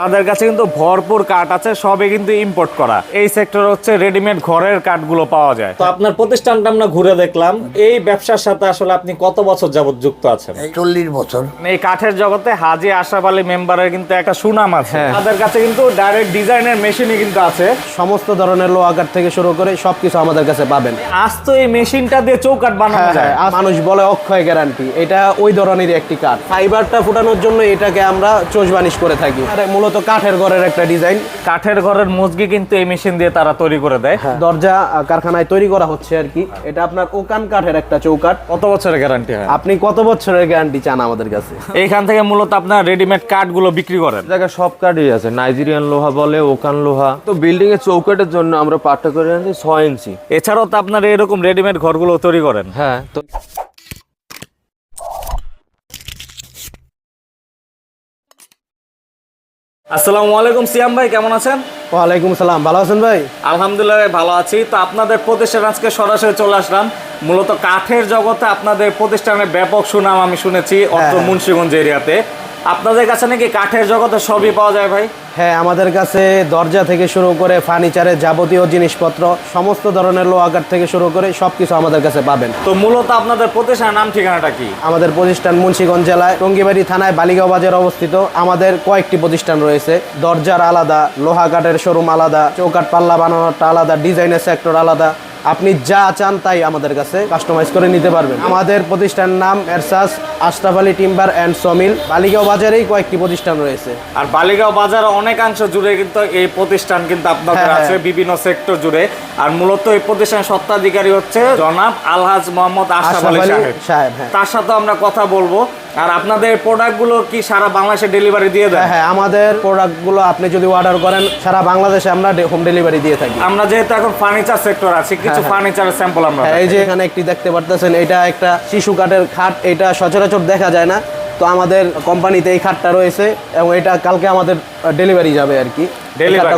তাদের কাছে কিন্তু ভরপুর কাঠ আছে সবই কিন্তু ইম্পোর্ট করা। এই সেক্টর হচ্ছে রেডিমেড ঘরের কাঠগুলো পাওয়া যায়। তো আপনার প্রতিষ্ঠানটা আমরা ঘুরে দেখলাম। এই ব্যবসার সাথে আসলে আপনি কত বছর যাবত যুক্ত আছেন? চল্লিশ বছর। এই কাঠের জগতে হাজি আশরাফ আলী মেম্বারের কিন্তু একটা সুনাম আছে। তাদের কাছে কিন্তু ডাইরেক্ট ডিজাইনের মেশিনই কিন্তু আছে। সমস্ত ধরনের লোহাকার থেকে শুরু করে সবকিছু আমাদের কাছে পাবেন। আজ তো এই মেশিনটা দিয়ে চৌকাঠ বানানো যায়। আর মানুষ বলে অক্ষয় গ্যারান্টি এটা ওই ধরনের একটি কাঠ। ফাইবারটা ফুটানোর জন্য এটাকে আমরা চোষ বানিশ করে থাকি। আর মূলত কাঠের ঘরের একটা ডিজাইন। কাঠের ঘরের মুজগি কিন্তু এই মেশিন দিয়ে তারা তৈরি করে দেয়। দরজা কারখানায় তৈরি করা হচ্ছে আর কি। এটা আপনার ওকান কাঠের একটা চৌকাঠ। কত বছরের গ্যারান্টি হয়? আপনি কত বছরের গ্যারান্টি চান আমাদের কাছে? এইখান থেকে মূলত আপনার রেডিমেড কাঠগুলো বিক্রি করেন। জায়গায় সব কাঠই আছে। নাইজেরিয়ান লোহা বলে ওকান লোহা। তো বিল্ডিং এর চৌকাটের জন্য আমরা পাটটা করে আনছি ছয় ইঞ্চি। এছাড়াও তো আপনার এরকম রেডিমেড ঘরগুলো তৈরি করেন। হ্যাঁ তো আসসালামু আলাইকুম সিয়াম ভাই কেমন আছেন? ওয়ালাইকুম সালাম ভালো আছেন ভাই? আলহামদুলিল্লাহ ভালো আছি। তো আপনাদের প্রতিষ্ঠান আজকে সরাসরি চলে আসলাম। মূলত কাঠের জগতে আপনাদের প্রতিষ্ঠানের ব্যাপক সুনাম আমি শুনেছি অর্থ হ্যাঁ। মুন্সিগঞ্জ এরিয়াতে। আপনাদের কাছে নাকি কাঠের জগতে সবই পাওয়া যায় ভাই? হ্যাঁ আমাদের কাছে দরজা থেকে শুরু করে ফার্নিচারের যাবতীয় জিনিসপত্র সমস্ত ধরনের লোহাকার থেকে শুরু করে সবকিছু আমাদের কাছে পাবেন। তো মূলত আপনাদের প্রতিষ্ঠানের নাম ঠিকানাটা কি? আমাদের প্রতিষ্ঠান মুন্সিগঞ্জ জেলায় টঙ্গিবাড়ি থানায় বালিগাঁও বাজার অবস্থিত। আমাদের কয়েকটি প্রতিষ্ঠান রয়েছে। দরজার আলাদা লোহা কাঠের শোরুম আলাদা চৌকাঠ পাল্লা বানানোটা আলাদা ডিজাইনের সেক্টর আলাদা। আপনি যা চান তাই আমাদের কাছে কাস্টমাইজ করে নিতে পারবেন। আমাদের প্রতিষ্ঠানের নাম এরসাস Ashraf Ali timber and sawmill. Baligaon বাজারেই কয়েকটি প্রতিষ্ঠান রয়েছে। আর বালিগাঁও বাজারে অনেকাংশ জুড়ে কিন্তু এই প্রতিষ্ঠান কিন্তু আপনাদের হ্যাঁ, আছে হ্যাঁ। বিভিন্ন সেক্টর জুড়ে। আর মূলত এই প্রতিষ্ঠানের সত্ত্বাধিকারী হচ্ছে জনাব আলহাজ মোহাম্মদ আশরাফ আলী সাহেব। সাহেব হ্যাঁ। তার সাথে আমরা কথা বলব। আর আপনাদের প্রোডাক্টগুলো কি সারা বাংলাদেশে ডেলিভারি দিয়ে দেন? হ্যাঁ আমাদের প্রোডাক্টগুলো আপনি যদি অর্ডার করেন সারা বাংলাদেশে আমরা হোম ডেলিভারি দিয়ে থাকি। আমরা যেহেতু এখন ফার্নিচার সেক্টর আছি কিছু। ফার্নিচারের স্যাম্পল আমরা এই যে এখানে একটি দেখতে পারতেছেন এটা একটা শিশু কাঠের খাট এটা সচরাচর দেখা যায় না। তো আমাদের কোম্পানিতে এই খাটটা রয়েছে এবং এটা কালকে আমাদের ডেলিভারি যাবে আর কি।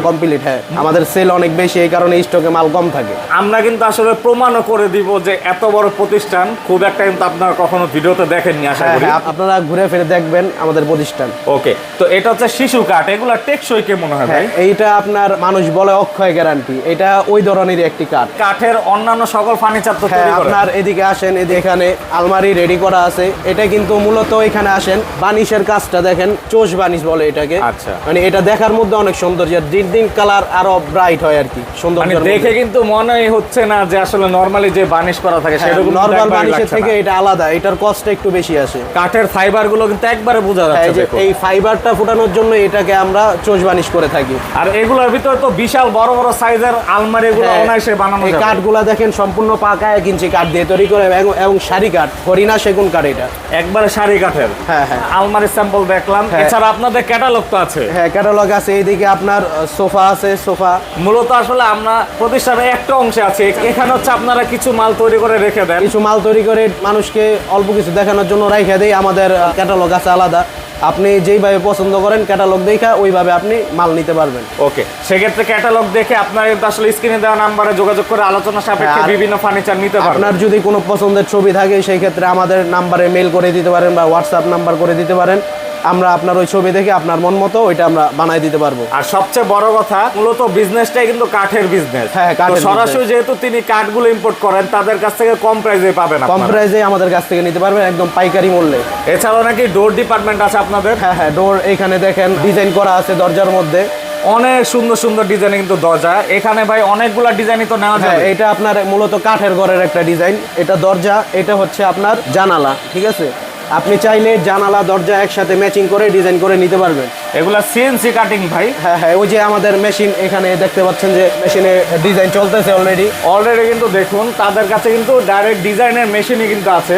কমপ্লিট হ্যাঁ। আমাদের সেল অনেক বেশি এই কারণে স্টকে মাল কম থাকে। আমরা কিন্তু আসলে প্রমাণও করে দিব যে এত বড় প্রতিষ্ঠান খুব একটা কিন্তু আপনারা কখনো ভিডিওতে দেখেননি আশা হ্যাঁ করি। হ্যাঁ আপনারা ঘুরে ফিরে দেখবেন আমাদের প্রতিষ্ঠান। ওকে তো এটা হচ্ছে শিশু কাঠ এগুলা টেকসই কে মনে হয় ভাই? হ্যাঁ এইটা আপনার মানুষ বলে অক্ষয় গ্যারান্টি এটা ওই ধরনের একটি কাঠ। কাঠের অন্যান্য সকল ফার্নিচার তো তৈরি করে। আপনার এদিকে আসেন এখানে আলমারি রেডি করা আছে। এটা কিন্তু মূলত এখানে আসেন বানিশের কাজটা দেখেন চোষ বানিশ বলে এটাকে। আচ্ছা। মানে এটা দেখার মধ্যে অনেক সৌন্দর্য। দিন দিন কালার আরও ব্রাইট হয় আর কি মানে সৌন্দর্য দেখে কিন্তু মনে হচ্ছে না যে আসলে নরমালি যে বানিশ করা থাকে সেরকম নর্মাল হ্যাঁ, বানিশের থেকে এটা আলাদা এটার কস্টটা একটু বেশি আসে। কাঠের ফাইবারগুলো কিন্তু একবারে বোঝা হ্যাঁ, যাচ্ছে এই যে এই ফাইবারটা ফুটানোর জন্য এটাকে আমরা চোষ বানিশ করে থাকি। আর এগুলোর ভিতরে তো বিশাল বড় বড় সাইজের আলমারি গুলো হ্যাঁ, অনায়াসে বানানো যাবে। কাঠগুলা দেখেন সম্পূর্ণ পাকা এক ইঞ্চি কাঠ দিয়ে তৈরি করে এবং- শাড়ি কাঠ হরিণা সেগুন কাঠ এটা। একবারে শাড়ি কাঠের। হ্যাঁ, হ্যাঁ। আলমারি স্যাম্পল দেখলাম। হ্যাঁ। এছাড়া আপনাদের ক্যাটালগ তো আছে। হ্যাঁ ক্যাটালগ আছে। এইদিকে আপনার সোফা আছে সোফা। মূলত আসলে আমরা প্রতিষ্ঠানের একটা অংশে আছি। এখানে হচ্ছে আপনারা কিছু মাল তৈরি করে রেখে দেন। কিছু মাল তৈরি করে মানুষকে অল্প কিছু দেখানোর জন্য রাইখে দেই। আমাদের ক্যাটালগ আছে আলাদা। আপনি যেইভাবে পছন্দ করেন ক্যাটালগ দেখা ওইভাবে আপনি মাল নিতে পারবেন। ওকে। সেক্ষেত্রে ক্যাটালগ দেখে আপনার আসলে স্ক্রিনে দেওয়া নাম্বারে যোগাযোগ করে আলোচনা সাপেক্ষে হ্যাঁ, বিভিন্ন ফার্নিচার নিতে পারবেন। আপনার যদি কোনো পছন্দের ছবি থাকে সেই ক্ষেত্রে আমাদের নাম্বারে মেল করে দিতে পারেন বা হোয়াটসঅ্যাপ নাম্বার করে দিতে পারেন। আমরা আপনার ওই ছবি দেখে আপনার মন মতো ওইটা আমরা বানাই দিতে পারব। আর সবচেয়ে বড় কথা মূলত বিজনেসটাই কিন্তু কাঠের বিজনেস হ্যাঁ, কাঠের সরাসরি যেহেতু তিনি কাঠগুলো ইম্পোর্ট করেন তাদের কাছ থেকে কম প্রাইসে পাবেন কম। প্রাইসে আমাদের কাছ থেকে নিতে পারবেন একদম পাইকারি মূল্যে। এছাড়াও নাকি ডোর ডিপার্টমেন্ট আছে আপনাদের? হ্যাঁ হ্যাঁ ডোর এখানে দেখেন ডিজাইন করা আছে দরজার মধ্যে। অনেক সুন্দর সুন্দর ডিজাইন কিন্তু দরজা। এখানে ভাই অনেকগুলা ডিজাইনই তো নেওয়া যায় এটা আপনার মূলত কাঠের ঘরের একটা ডিজাইন এটা দরজা এটা হচ্ছে আপনার জানালা ঠিক আছে? আপনি চাইলে জানালা দরজা একসাথে ম্যাচিং করে ডিজাইন করে নিতে পারবেন। এগুলা সিএনসি কাটিং ভাই। হ্যাঁ হ্যাঁ ওই যে আমাদের মেশিন এখানে দেখতে পাচ্ছেন যে মেশিনে ডিজাইন চলতেছে অলরেডি অলরেডি কিন্তু দেখুন তাদের কাছে কিন্তু ডাইরেক্ট ডিজাইনের মেশিনই কিন্তু আছে।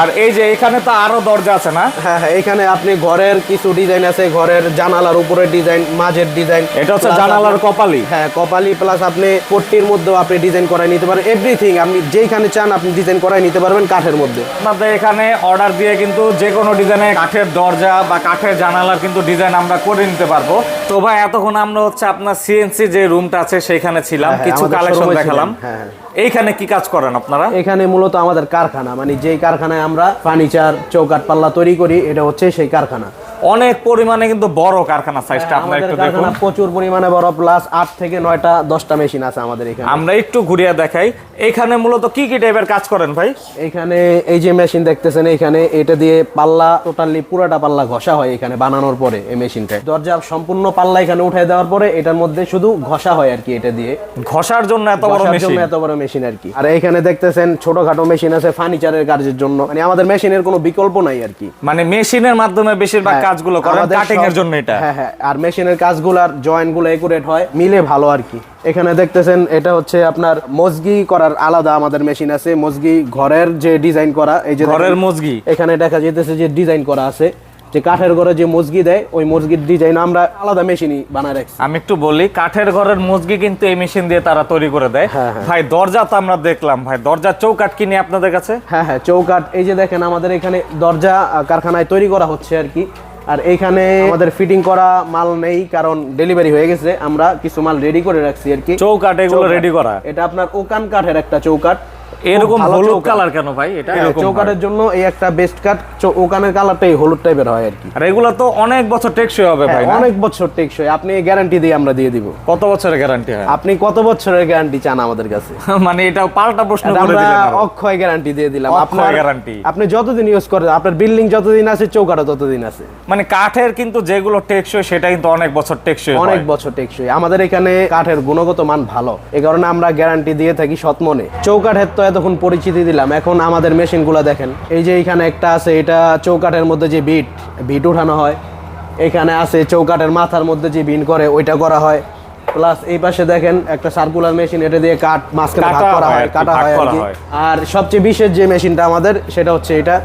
আর এই যে এখানে তো আরও দরজা আছে না? হ্যাঁ হ্যাঁ এখানে আপনি ঘরের কিছু ডিজাইন আছে ঘরের জানালার উপরের ডিজাইন মাঝের ডিজাইন এটা হচ্ছে জানালার কপালি। হ্যাঁ কপালি প্লাস আপনি পট্টির মধ্যেও আপনি ডিজাইন করাই নিতে পারেন। এভরিথিং আপনি যেইখানে চান আপনি ডিজাইন করাই নিতে পারবেন কাঠের মধ্যে। আপনাদের এখানে অর্ডার দিয়ে কিন্তু যে কোনো ডিজাইনে কাঠের দরজা বা কাঠের জানালার কিন্তু ডিজাইন আমরা করে নিতে পারব। তো ভাই এতক্ষণ আমরা হচ্ছে আপনার সিএনসি যে রুমটা আছে সেখানে ছিলাম হ্যাঁ, কিছু কালেকশন দেখালাম। হ্যাঁ, হ্যাঁ। এইখানে কি কাজ করেন আপনারা? এখানে মূলত আমাদের কারখানা মানে যেই কারখানায় আমরা ফার্নিচার চৌকাট পাল্লা তৈরি করি এটা হচ্ছে সেই কারখানা। অনেক পরিমাণে কিন্তু বড় কারখানা সাইজটা আপনার একটু দেখুন। প্রচুর পরিমাণে বড় প্লাস আট থেকে নয়টা দশটা মেশিন আছে আমাদের এখানে। আমরা একটু ঘুরিয়ে দেখাই। এখানে মূলত কি কি টাইপের কাজ করেন ভাই? এখানে এই যে মেশিন দেখতেছেন এখানে এটা দিয়ে পাল্লা টোটালি পুরাটা পাল্লা ঘষা হয় এখানে বানানোর পরে এই মেশিনটা দরজা সম্পূর্ণ পাল্লা এখানে উঠাই দেওয়ার পরে এটার মধ্যে শুধু ঘষা হয় আর কি এটা দিয়ে। ঘষার জন্য এত বড় মেশিন এত বড় মেশিন আর কি। আর এখানে দেখতেছেন ছোটখাটো মেশিন আছে ফার্নিচারের কাজের জন্য। মানে আমাদের মেশিনের কোনো বিকল্প নাই আর কি। মানে মেশিনের মাধ্যমে বেশিরভাগ হ্যাঁ, কাজগুলো করেন কাটিং এর জন্য এটা? হ্যাঁ হ্যাঁ আর মেশিনের কাজগুলার জয়েন্টগুলো একুরেট হয় মিলে ভালো আর কি। এখানে দেখতেছেন এটা হচ্ছে আপনার মজগি করার আলাদা আমাদের মেশিন আছে মজগি ঘরের যে ডিজাইন করা এই যে ঘরের মজগি এখানে দেখা যেতেছে যে ডিজাইন করা আছে যে কাঠের ঘরে যে মজগি দেয় ওই মজগির ডিজাইন আমরা আলাদা মেশিনই বানায় রাখছি। আমি একটু বলি কাঠের ঘরের মজগি কিন্তু এই মেশিন দিয়ে তারা তৈরি করে দেয়। হ্যাঁ, হ্যাঁ। ভাই দরজা তো আমরা দেখলাম ভাই দরজার চৌকাট কিনে আপনাদের কাছে? হ্যাঁ হ্যাঁ চৌকাঠ এই যে দেখেন আমাদের এখানে দরজা কারখানায় তৈরি করা হচ্ছে আর কি। আর এইখানে আমাদের ফিটিং করা মাল নেই কারণ ডেলিভারি হয়ে গেছে। আমরা কিছু মাল রেডি করে রাখছি আর কি। চৌকাট এগুলো রেডি করা। এটা আপনার ওকান কাঠের একটা চৌকাঠ। এরকম হলুদ কালার কেন ভাই? এটা হ্যাঁ। চৌকাঠের জন্য এই একটা বেস্ট কাঠ চৌ- ওকানের কালারটাই হলুদ টাইপের হয় আর কি। আর এগুলো তো অনেক বছর টেকসই হবে ভাই হ্যাঁ, অনেক বছর টেকসই। আপনি গ্যারান্টি দিয়ে আমরা দিয়ে দিব। কত বছরের গ্যারান্টি হয়? আপনি কত বছরের গ্যারান্টি চান আমাদের কাছে? মানে এটা পাল্টা প্রশ্ন করে দিলেন আরও। অক্ষয় গ্যারান্টি দিয়ে দিলাম। আপনার guarantee। আপনি যতদিন ইউজ করেন আপনার বিল্ডিং যতদিন আছে চৌকাঠও ততদিন আছে। মানে কাঠের কিন্তু যেগুলো টেকসই সেটা কিন্তু অনেক বছর টেকসই অনেক বছর টেকসই। আমাদের এখানে কাঠের গুণগত মান ভালো। এই কারণে আমরা গ্যারান্টি দিয়ে থাকি সৎমনে চৌকাঠের তো এতক্ষণ পরিচিতি দিলাম। এখন আমাদের মেশিনগুলো দেখেন। এই যে এখানে একটা আছে এটা চৌকাঠের মধ্যে যে বিট বিট উঠানো হয় এখানে আছে চৌকাঠের মাথার মধ্যে যে বিন করে ওইটা করা হয়। প্লাস এই পাশে দেখেন একটা সার্কুলার মেশিন এটা দিয়ে কাঠ মাঝখানে ভাগ কাটা করা হয় কাটা হয় আর কি। আর সবচেয়ে বিশেষ যে মেশিনটা আমাদের সেটা হচ্ছে এটা।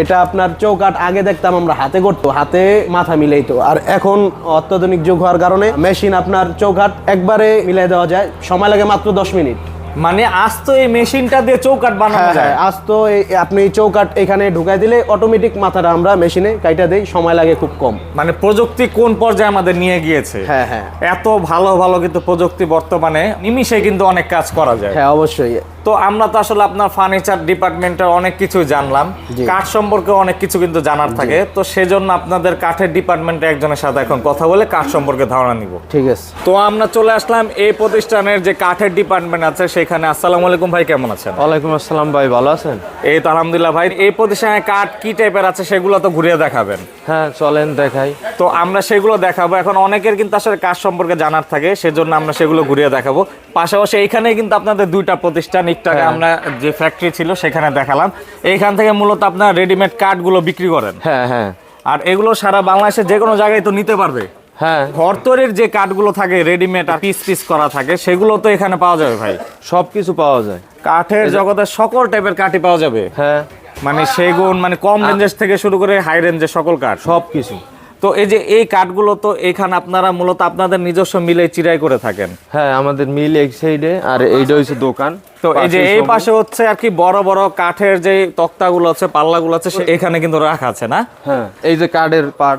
এটা আপনার চৌকাঠ আগে দেখতাম আমরা হাতে করতো হাতে মাথা মিলাইতো। আর এখন অত্যাধুনিক যুগ হওয়ার কারণে মেশিন আপনার চৌকাঠ একবারে মিলাই দেওয়া যায়। সময় লাগে মাত্র দশ মিনিট। মানে আজ তো এই মেশিনটা দিয়ে চৌকাট বানানো হ্যাঁ যায়। হ্যাঁ আজ তো আপনি চৌকাঠ এখানে ঢুকাই দিলে অটোমেটিক মাথাটা আমরা মেশিনে কাইটা দেই সময় লাগে খুব কম। মানে প্রযুক্তি কোন পর্যায়ে আমাদের নিয়ে গিয়েছে? হ্যাঁ হ্যাঁ। এত ভালো ভালো কিন্তু প্রযুক্তি বর্তমানে নিমিষে কিন্তু অনেক কাজ করা যায়। হ্যাঁ অবশ্যই। তো আমরা তো আসলে আপনার ফার্নিচার ডিপার্টমেন্টের অনেক কিছু জানলাম। কাঠ সম্পর্কে অনেক কিছু কিন্তু জানার থাকে। তো সেজন্য আপনাদের কাঠের ডিপার্টমেন্টের একজনের সাথে এখন কথা বলে কাঠ সম্পর্কে ধারণা নিব। ঠিক আছে। তো আমরা চলে আসলাম এই প্রতিষ্ঠানের যে কাঠের ডিপার্টমেন্ট আছে সেখানে। আসসালামু আলাইকুম ভাই কেমন আছেন? ওয়ালাইকুম আসসালাম ভাই ভালো আছেন? এই তো আলহামদুলিল্লাহ ভাই। এই প্রতিষ্ঠানে কাঠ কি টাইপের আছে সেগুলো তো ঘুরিয়ে দেখাবেন। হ্যাঁ চলেন দেখাই। তো আমরা সেগুলো দেখাবো। এখন অনেকের কিন্তু আসলে কাঠ সম্পর্কে জানার থাকে সেজন্য আমরা সেগুলো ঘুরিয়ে দেখাবো। পাশাপাশি এইখানে কিন্তু আপনাদের দুইটা প্রতিষ্ঠান একটু হ্যাঁ। আমরা যে ফ্যাক্টরি ছিল সেখানে দেখালাম। এইখান থেকে মূলত আপনার রেডিমেড কাঠগুলো বিক্রি করেন। হ্যাঁ হ্যাঁ। আর এগুলো সারা বাংলাদেশে যে কোনো জায়গায় তো নিতে পারবে। হ্যাঁ। ঘর তৈরির যে কাঠগুলো থাকে রেডিমেড আর পিস পিস করা থাকে সেগুলো তো এখানে পাওয়া যাবে ভাই। সব কিছু পাওয়া যায়। কাঠের জগতের সকল টাইপের কাঠই পাওয়া যাবে। হ্যাঁ। মানে সেগুন মানে কম রেঞ্জের থেকে শুরু করে হাই রেঞ্জের সকল কাঠ সব কিছু তো এই যে এই কাঠগুলো তো এখানে আপনারা মূলত আপনাদের নিজস্ব মিলে চিরাই করে থাকেন। হ্যাঁ আমাদের মিল এক সাইডে আর এইটা হচ্ছে দোকান। তো এই যে এই পাশে হচ্ছে আর কি বড় বড় কাঠের যে তক্তাগুলো আছে পাল্লাগুলো আছে সে- এখানে কিন্তু রাখা আছে না? হ্যাঁ এই যে কাঠের পাট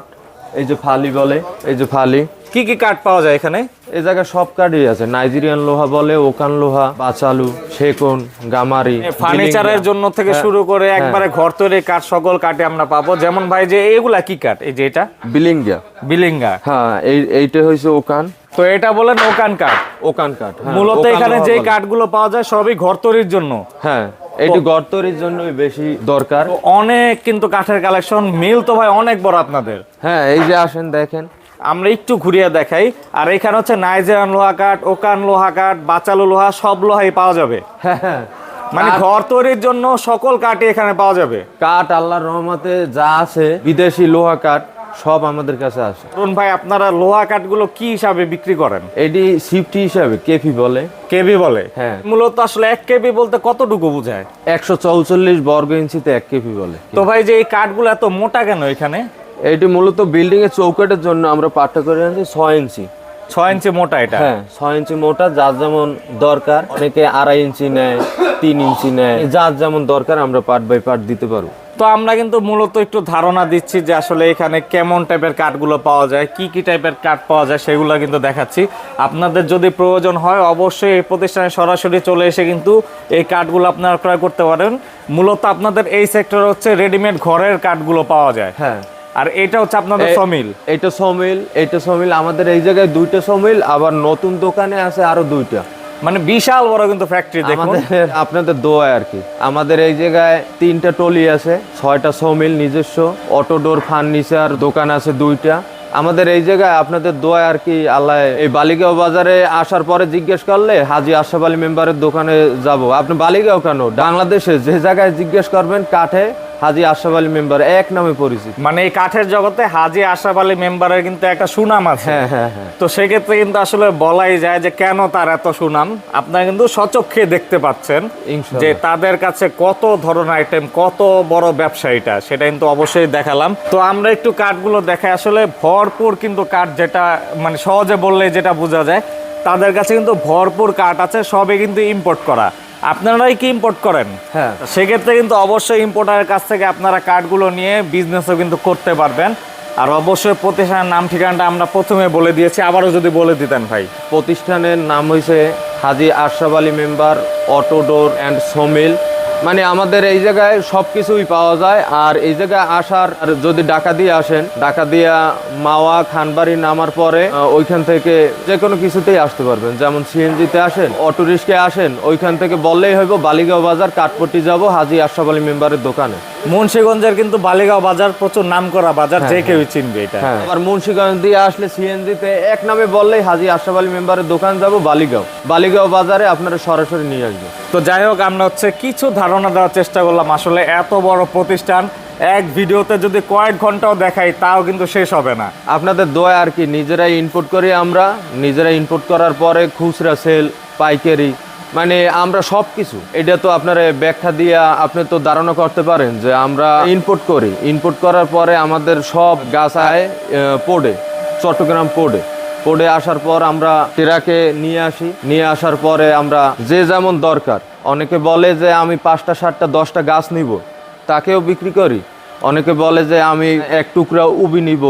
এই যে ফালি বলে এই যে ফালি। কি কি কাঠ পাওয়া যায় এখানে? এই জায়গায় সব কাঠই আছে। নাইজেরিয়ান লোহা বলে ওকান লোহা বাচালু সেগুন গামারি ফার্নিচারের জন্য থেকে হ্যাঁ, শুরু করে একবারে ঘর তৈরি কাঠ সকল কাঠে আমরা পাবো। যেমন ভাই যে এগুলা কি কাঠ? এই যে এটা? বিলিঙ্গা। বিলিঙ্গা। হ্যাঁ এই এইটা হয়েছে ওকান। তো এটা বলেন ওকান কাঠ। ওকান কাঠ হ্যাঁ, মূলত এখানে যে। কাঠগুলো পাওয়া যায় সবই ঘর তৈরির জন্য। হ্যাঁ এইটা গড় তৈরির জন্যই বেশি দরকার। অনেক কিন্তু কাঠের কালেকশন মিল তো ভাই অনেক বড় আপনাদের। হ্যাঁ এই যে আসেন দেখেন। আমরা একটু ঘুরিয়ে দেখাই। আর এখানে হচ্ছে নাইজেরিয়ান লোহা কাঠ ওকান লোহা কাঠ বাচালু লোহা সব লোহাই পাওয়া যাবে। হ্যাঁ হ্যাঁ। মানে ঘর তৈরির জন্য সকল কাঠই এখানে পাওয়া যাবে। কাঠ আল্লাহর রহমতে যা আছে বিদেশি লোহা কাঠ সব আমাদের কাছে আছে। অরুণ ভাই আপনারা লোহা কাঠগুলো কি হিসাবে বিক্রি করেন? এটি সিফটি হিসাবে কেফি বলে। কেবি বলে? হ্যাঁ। মূলত আসলে এক কেবি বলতে কতটুকু বোঝায়? একশো চৌচল্লিশ বর্গ ইঞ্চিতে এক কেফি বলে। তো ভাই যে এই কাঠগুলো এত মোটা কেন এখানে? এটি মূলত বিল্ডিং এর চৌকাটের জন্য আমরা পাট্টা করে আনছি ছয় ইঞ্চি। ছয় ইঞ্চি মোটা এটা? হ্যাঁ ছয় ইঞ্চি মোটা যার যেমন দরকার অনেকে আড়াই ইঞ্চি নেয় তিন ইঞ্চি নেয় যার যেমন দরকার আমরা পার্ট বাই পার্ট দিতে পারব। তো আমরা কিন্তু মূলত একটু ধারণা দিচ্ছি যে আসলে এখানে কেমন টাইপের কাঠগুলো পাওয়া যায় কি কি টাইপের কাঠ পাওয়া যায় সেগুলো কিন্তু দেখাচ্ছি। আপনাদের যদি প্রয়োজন হয় অবশ্যই এই প্রতিষ্ঠানে সরাসরি চলে এসে কিন্তু এই কাঠগুলো আপনারা ক্রয় করতে পারেন। মূলত আপনাদের এই সেক্টর হচ্ছে রেডিমেড ঘরের কাঠগুলো পাওয়া যায়। হ্যাঁ। আর এটা হচ্ছে আপনাদের সমিল। এটা সমিল এটা সমিল। আমাদের এই জায়গায় দুইটা সমিল আবার নতুন দোকানে আছে আরও দুইটা। মানে বিশাল বড় কিন্তু ফ্যাক্টরি দেখুন। আমাদের আপনাদের দোয়া আর কি। আমাদের এই জায়গায় তিনটা টলি আছে ছয়টা সমিল নিজস্ব অটোডোর ফার্নিচার দোকান আছে দুইটা। আমাদের এই জায়গায় আপনাদের দোয়া আর কি আল্লাহ এই বালিগাঁও বাজারে আসার পরে জিজ্ঞেস করলে হাজি আশরাফ আলী মেম্বারের দোকানে যাব। আপনি বালিগাঁও কেন? বাংলাদেশে যে জায়গায় জিজ্ঞেস করবেন কাঠে হাজি আশরাফ আলী মেম্বার এক নামে পরিচিত। মানে এই কাঠের জগতে হাজি আশরাফ আলী মেম্বারের কিন্তু একটা সুনাম আছে। হ্যাঁ হ্যাঁ হ্যাঁ। তো সেক্ষেত্রে কিন্তু আসলে বলাই যায় যে কেন তার এত সুনাম। আপনারা কিন্তু সচক্ষে দেখতে পাচ্ছেন যে তাদের কাছে কত ধরনের আইটেম কত বড় ব্যবসায়ীটা সেটা কিন্তু অবশ্যই দেখালাম। তো আমরা একটু কাঠগুলো দেখে আসলে ভরপুর কিন্তু কাঠ যেটা মানে সহজে বললে যেটা বোঝা যায় তাদের কাছে কিন্তু ভরপুর কাঠ আছে সবই কিন্তু ইম্পোর্ট করা। আপনারাই কি ইম্পোর্ট করেন? হ্যাঁ। সেক্ষেত্রে কিন্তু অবশ্যই ইম্পোর্টারের কাছ থেকে আপনারা কার্ডগুলো নিয়ে বিজনেসও কিন্তু করতে পারবেন। আর অবশ্যই প্রতিষ্ঠানের নাম ঠিকানাটা আমরা প্রথমে বলে দিয়েছি আবারও যদি বলে দিতেন ভাই। প্রতিষ্ঠানের নাম হয়েছে হাজি আশরাফ আলী মেম্বার অটোডোর অ্যান্ড সোমিল। মানে আমাদের এই জায়গায় সব কিছুই পাওয়া যায়। আর এই জায়গায় আসার যদি ডাকা দিয়ে আসেন ডাকা দিয়া মাওয়া, খানবাড়ি নামার পরে ওইখান থেকে যে কোনো কিছুতেই আসতে পারবেন। যেমন সিএনজিতে আসেন, অটো রিক্সায় আসেন, ওইখান থেকে বললেই হইব, বালিগাঁও বাজার, কাঠপট্টি যাব, হাজি আশরাফ আলী মেম্বারের দোকানে। মুন্সিগঞ্জের কিন্তু বালিগাঁও বাজার প্রচুর নাম করা বাজার যে কেউ চিনবে এটা। হ্যাঁ। আবার মুন্সিগঞ্জ দিয়ে আসলে সিএনজিতে এক নামে বললেই হাজি আশরাফ আলী মেম্বারের দোকান যাব বালিগাঁও। বালিগাঁও বাজারে আপনারা সরাসরি নিয়ে আসবেন। তো যাই হোক আমরা হচ্ছে কিছু ধারণা দেওয়ার চেষ্টা করলাম। আসলে এত বড় প্রতিষ্ঠান এক ভিডিওতে যদি কয়েক ঘন্টাও দেখাই তাও কিন্তু শেষ হবে না। আপনাদের দোয়া আর কি নিজেরাই ইনপুট করি আমরা। নিজেরাই ইনপুট করার পরে খুচরা সেল পাইকারি মানে আমরা সব কিছু, এটা তো আপনারা ব্যাখ্যা দিয়ে আপনি তো ধারণা করতে পারেন যে আমরা ইনপুট করি। ইনপুট করার পরে আমাদের সব গাছ আয় পড়ে, চট্টগ্রাম পড়ে। পড়ে আসার পর আমরা ট্রাকে নিয়ে আসি, নিয়ে আসার পরে আমরা যে যেমন দরকার। অনেকে বলে যে আমি পাঁচটা, সাতটা, দশটা গাছ নিব, তাকেও বিক্রি করি। অনেকে বলে যে আমি এক টুকরা উবি নিব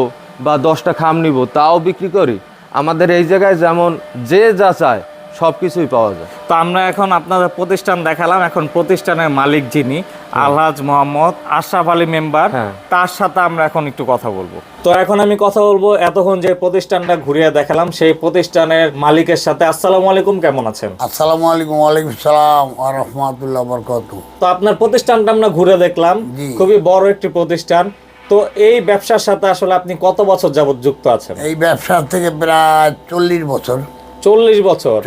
বা দশটা খাম নিব, তাও বিক্রি করি। আমাদের এই জায়গায় যেমন যে যা চায় সব কিছুই পাওয়া যায়। তো আমরা এখন আপনাদের প্রতিষ্ঠান দেখালাম। এখন প্রতিষ্ঠানের মালিক যিনি আলহাজ মোহাম্মদ আশরাফ আলী মেম্বার হ্যাঁ। তার সাথে আমরা এখন একটু কথা বলব। তো এখন আমি কথা বলব এতক্ষণ যে প্রতিষ্ঠানটা ঘুরিয়ে দেখালাম সেই প্রতিষ্ঠানের মালিকের সাথে। আসসালামু আলাইকুম কেমন আছেন? আসসালামু আলাইকুম ওয়ালাইকুম সালাম ওয়া রাহমাতুল্লাহ বরকাত তো আপনার প্রতিষ্ঠানটা আমরা ঘুরে দেখলাম। খুবই বড় একটি প্রতিষ্ঠান। তো এই ব্যবসার সাথে আসলে আপনি কত বছর যাবত যুক্ত আছেন? এই ব্যবসা থেকে প্রায় চল্লিশ বছর। চল্লিশ বছর।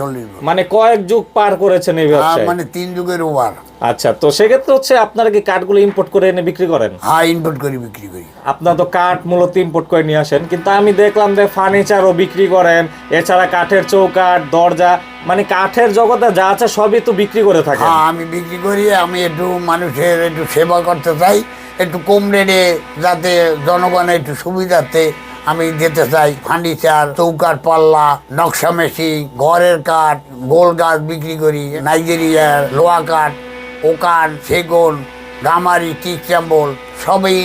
মানে কয়েক যুগ পার করেছেন এই হ্যাঁ, ব্যবসায়। মানে তিন যুগের ওভার। আচ্ছা তো সেক্ষেত্রে হচ্ছে আপনারা কি কাঠগুলো ইম্পোর্ট করে এনে বিক্রি করেন? হ্যাঁ ইনপুট করি বিক্রি করি। আপনার তো কাঠ মূলত ইম্পোর্ট করে নিয়ে আসেন কিন্তু আমি দেখলাম যে ফার্নিচারও বিক্রি করেন এছাড়া কাঠের চৌকাঠ দরজা মানে কাঠের জগতে যা আছে সবই তো বিক্রি করে থাকেন। হ্যাঁ আমি বিক্রি করি আমি একটু মানুষের একটু সেবা করতে চাই একটু কম রেটে যাতে জনগণের একটু সুবিধাতে আমি যেতে চাই ফার্নিচার চৌকার পাল্লা, নকশা মেশিন, ঘরের কাঠ, গোল গাছ বিক্রি করি, নাইজেরিয়ার লোহা কাঠ ওকান, সেগুন গামারি টিক চাম্বল সবই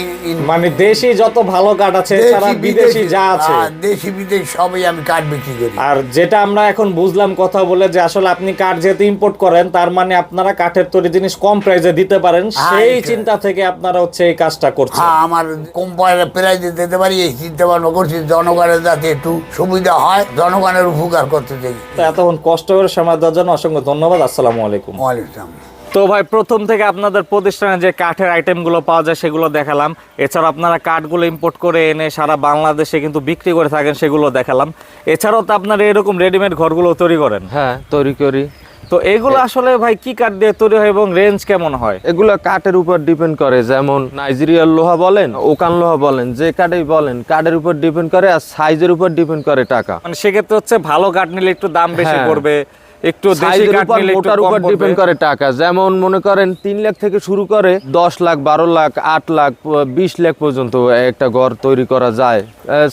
মানে দেশি যত ভালো কাঠ আছে দেশি বিদেশি যা আছে। দেশি বিদেশি সবই আমি কাঠ বিক্রি করি। আর যেটা আমরা এখন বুঝলাম কথা বলে যে আসলে আপনি কাঠ যেহেতু ইম্পোর্ট করেন তার মানে আপনারা কাঠের তৈরি জিনিস কম প্রাইসে দিতে পারেন। হ্যাঁ, সেই চিন্তা থেকে আপনারা হচ্ছে এই কাজটা করছেন। হ্যাঁ আমার কোম্পানির প্রাইজ দিতে পারি এই চিন্তা ভাবনা করছি জনগণের যাতে একটু সুবিধা হয় জনগণের উপকার করতে চাই। এতক্ষণ কষ্ট করে সময় দেওয়ার জন্য অসংখ্য ধন্যবাদ। আসসালামু আলাইকুম। ওয়ালাইকুম আসসালাম। তো ভাই প্রথম থেকে আপনাদের প্রতিষ্ঠানে যে কাঠের আইটেমগুলো পাওয়া যায় সেগুলো দেখালাম। এছাড়া আপনারা কাঠগুলো ইম্পোর্ট করে এনে সারা বাংলাদেশে কিন্তু বিক্রি করে থাকেন সেগুলো দেখালাম। এছাড়াও তো আপনারা এরকম রেডিমেড ঘরগুলো তৈরি করেন? হ্যাঁ তৈরি করি। তো এগুলো আসলে ভাই কি কাঠ দিয়ে তৈরি হয় এবং রেঞ্জ কেমন হয়? এগুলো কাঠের উপর ডিপেন্ড করে যেমন নাইজেরিয়ার লোহা বলেন ওকান লোহা বলেন যে কাঠেই বলেন কাঠের উপর ডিপেন্ড করে আর সাইজের উপর ডিপেন্ড করে টাকা। মানে সেক্ষেত্রে হচ্ছে ভালো কাঠ নিলে একটু দাম বেশি হ্যাঁ। পড়বে। একটু দেশি মোটার উপর ডিপেন্ড করে টাকা। যেমন মনে করেন লাখ থেকে শুরু করে দশ লাখ বারো লাখ আট লাখ বিশ লাখ পর্যন্ত একটা ঘর তৈরি করা যায়।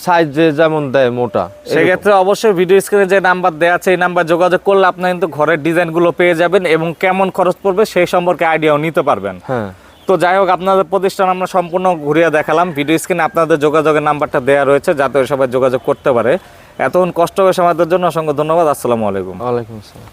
সাইজ যে যেমন দেয় মোটা সেক্ষেত্রে অবশ্যই ভিডিও স্ক্রিনে যে নাম্বার দেওয়া আছে এই নাম্বার যোগাযোগ করলে আপনি কিন্তু ঘরের ডিজাইনগুলো পেয়ে যাবেন এবং কেমন খরচ পড়বে সেই সম্পর্কে আইডিয়াও নিতে পারবেন। হ্যাঁ। তো যাই হোক আপনাদের প্রতিষ্ঠান আমরা সম্পূর্ণ ঘুরিয়ে দেখালাম। ভিডিও স্ক্রিনে আপনাদের যোগাযোগের নাম্বারটা দেওয়া রয়েছে যাতে সবাই যোগাযোগ করতে পারে। এতক্ষণ কষ্ট হয়েছে আমাদের জন্য অসংখ্য ধন্যবাদ। আসসালামু আলাইকুম। আলাইকুম আসসালাম।